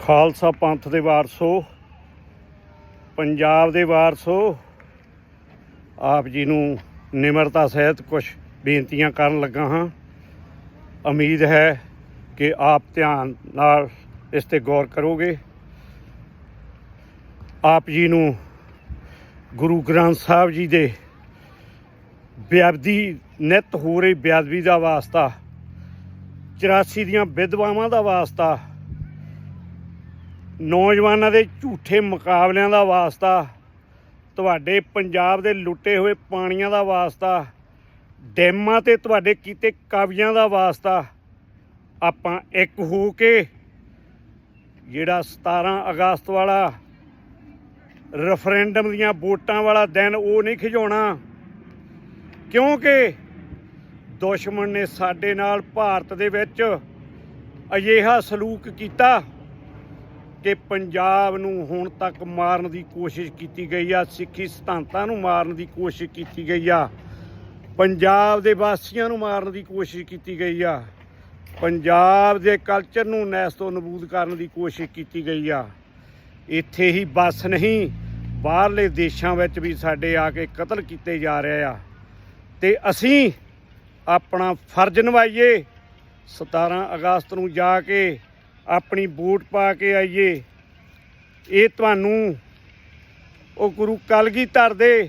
ਖਾਲਸਾ ਪੰਥ ਦੇ ਵਾਰਸੋ, ਪੰਜਾਬ ਦੇ ਵਾਰਸੋ, ਆਪ ਜੀ ਨੂੰ ਨਿਮਰਤਾ ਸਹਿਤ ਕੁਝ ਬੇਨਤੀਆਂ ਕਰਨ ਲੱਗਾ ਹਾਂ। ਉਮੀਦ ਹੈ ਕਿ ਆਪ ਧਿਆਨ ਨਾਲ ਇਸ ਤੇ ਗੌਰ ਕਰੋਗੇ। ਆਪ ਜੀ ਨੂੰ ਗੁਰੂ ਗ੍ਰੰਥ ਸਾਹਿਬ ਜੀ ਦੇ ਬਿਆਬਦੀ, ਨਿਤ ਹੋ ਰਹੀ ਬਿਆਦਬੀ ਦਾ ਵਾਸਤਾ 84 ਦੀਆਂ ਵਿਧਵਾਵਾਂ ਦਾ ਵਾਸਤਾ ਨੌਜਵਾਨਾਂ ਦੇ ਝੂਠੇ ਮੁਕਾਬਲਿਆਂ ਦਾ ਵਾਸਤਾ, ਤੁਹਾਡੇ ਪੰਜਾਬ ਦੇ ਲੁੱਟੇ ਹੋਏ ਪਾਣੀਆਂ ਦਾ ਵਾਸਤਾ, ਡੈਮਾਂ ਤੇ ਤੁਹਾਡੇ ਕੀਤੇ ਕਾਵਿਆਂ ਦਾ ਵਾਸਤਾ, ਆਪਾਂ ਇੱਕ ਹੋ ਕੇ ਜਿਹੜਾ 17 ਅਗਸਤ ਵਾਲਾ ਰੈਫਰੈਂਡਮ ਦੀਆਂ ਵੋਟਾਂ ਵਾਲਾ ਦਿਨ ਉਹ ਨਹੀਂ ਖਿਜਾਉਣਾ ਕਿਉਂਕਿ ਦੁਸ਼ਮਣ ਨੇ ਸਾਡੇ ਨਾਲ ਭਾਰਤ ਦੇ ਵਿੱਚ ਅਜਿਹਾ ਸਲੂਕ ਕੀਤਾ। ਕਿ ਪੰਜਾਬ ਨੂੰ ਹੁਣ ਤੱਕ ਮਾਰਨ ਦੀ ਕੋਸ਼ਿਸ਼ ਕੀਤੀ ਗਈ ਆ, ਸਿੱਖੀ ਸਿਧਾਂਤਾਂ ਨੂੰ ਮਾਰਨ ਦੀ ਕੋਸ਼ਿਸ਼ ਕੀਤੀ ਗਈ ਆ, ਪੰਜਾਬ ਦੇ ਵਾਸੀਆਂ ਨੂੰ ਮਾਰਨ ਦੀ ਕੋਸ਼ਿਸ਼ ਕੀਤੀ ਗਈ ਆ, ਪੰਜਾਬ ਦੇ ਕਲਚਰ ਨੂੰ ਨੈਸਤੋ ਨਬੂਦ ਕਰਨ ਦੀ ਕੋਸ਼ਿਸ਼ ਕੀਤੀ ਗਈ ਆ। ਇੱਥੇ ਹੀ ਬਸ ਨਹੀਂ, ਬਾਹਰਲੇ ਦੇਸ਼ਾਂ ਵਿੱਚ ਵੀ ਸਾਡੇ ਆ ਕੇ ਕਤਲ ਕੀਤੇ ਜਾ ਰਹੇ ਆ। ਤੇ ਅਸੀਂ ਆਪਣਾ ਫਰਜ਼ ਨਿਭਾਈਏ 17 ਅਗਸਤ ਨੂੰ ਜਾ ਕੇ ਆਪਣੀ ਬੂਟ ਪਾ ਕੇ ਆਈਏ। ਇਹ ਤੁਹਾਨੂੰ ਉਹ ਗੁਰੂ ਕਲਗੀਧਰ ਦੇ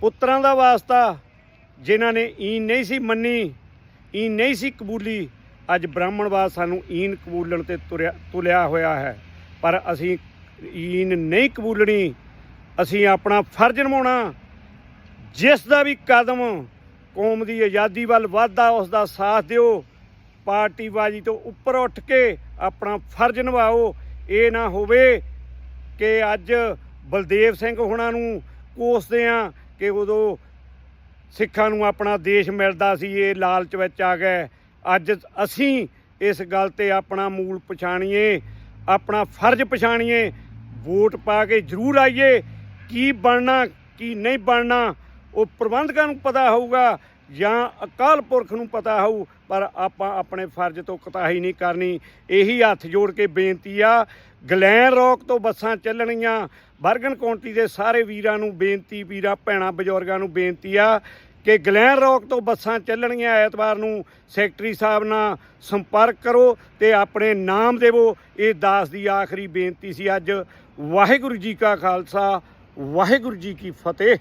ਪੁੱਤਰਾਂ ਦਾ ਵਾਸਤਾ, ਜਿਨ੍ਹਾਂ ਨੇ ਈਨ ਨਹੀਂ ਸੀ ਮੰਨੀ, ਈਨ ਨਹੀਂ ਸੀ ਕਬੂਲੀ। ਅੱਜ ਬ੍ਰਾਹਮਣਵਾਦ ਸਾਨੂੰ ਈਨ ਕਬੂਲਣ ਤੇ ਤੁਰਿਆ, ਤੁਲਿਆ ਹੋਇਆ ਹੈ। ਪਰ ਅਸੀਂ ਈਨ ਨਹੀਂ ਕਬੂਲਣੀ, ਅਸੀਂ ਆਪਣਾ ਫਰਜ਼ ਨਿਭਾਉਣਾ। ਜਿਸ ਦਾ ਵੀ ਕਦਮ ਕੌਮ ਦੀ ਆਜ਼ਾਦੀ ਵੱਲ ਵਧਦਾ, ਉਸ ਦਾ ਸਾਥ ਦਿਓ। ਪਾਰਟੀਬਾਜ਼ੀ ਤੋਂ ਉੱਪਰ ਉੱਠ ਕੇ ਆਪਣਾ ਫਰਜ਼ ਨਿਭਾਓ, ਇਹ ਨਾ ਹੋਵੇ ਕਿ ਅੱਜ ਬਲਦੇਵ ਸਿੰਘ ਹੁਣਾਂ ਨੂੰ ਕੋਸਦੇ ਆ ਕਿ ਉਦੋਂ ਸਿੱਖਾਂ ਨੂੰ ਆਪਣਾ ਦੇਸ਼ ਮਿਲਦਾ ਸੀ, ਇਹ ਲਾਲਚ ਵਿੱਚ ਆ ਗਏ। ਅੱਜ ਅਸੀਂ ਇਸ ਗੱਲ ਤੇ ਆਪਣਾ ਮੂਲ ਪਛਾਣੀਏ, ਆਪਣਾ ਫਰਜ਼ ਪਛਾਣੀਏ, ਵੋਟ ਪਾ ਕੇ ਜ਼ਰੂਰ ਆਈਏ। ਕੀ ਬਣਨਾ, ਕੀ ਨਹੀਂ ਬਣਨਾ, ਉਹ ਪ੍ਰਬੰਧਕਾਂ ਨੂੰ ਪਤਾ ਹੋਊਗਾ। ਜਾਂ ਅਕਾਲ ਪੁਰਖ ਨੂੰ ਪਤਾ ਹੋਊ, ਪਰ ਆਪਾਂ ਆਪਣੇ ਫਰਜ਼ ਤੋਂ ਕਤਾਹੀ ਨਹੀਂ ਕਰਨੀ। ਇਹੀ ਹੱਥ ਜੋੜ ਕੇ ਬੇਨਤੀ ਆ, ਗਲੈਨ ਰੋਕ ਤੋਂ ਬੱਸਾਂ ਚੱਲਣੀਆਂ। ਬਰਗਨ ਕਾਉਂਟੀ ਦੇ ਸਾਰੇ ਵੀਰਾਂ ਨੂੰ ਬੇਨਤੀ, ਵੀਰਾਂ, ਭੈਣਾਂ, ਬਜ਼ੁਰਗਾਂ ਨੂੰ ਬੇਨਤੀ ਆ ਕਿ ਗਲੈਨ ਰੋਕ ਤੋਂ ਬੱਸਾਂ ਚੱਲਣਗੀਆਂ ਐਤਵਾਰ ਨੂੰ ਸੈਕਟਰੀ ਸਾਹਿਬ ਨਾਲ ਸੰਪਰਕ ਕਰੋ ਤੇ ਆਪਣੇ ਨਾਮ ਦੇਵੋ। ਇਹ ਦਾਸ ਦੀ ਆਖਰੀ ਬੇਨਤੀ ਸੀ ਅੱਜ। ਵਾਹਿਗੁਰੂ ਜੀ ਕਾ ਖਾਲਸਾ, ਵਾਹਿਗੁਰੂ ਜੀ ਕੀ ਫਤਿਹ।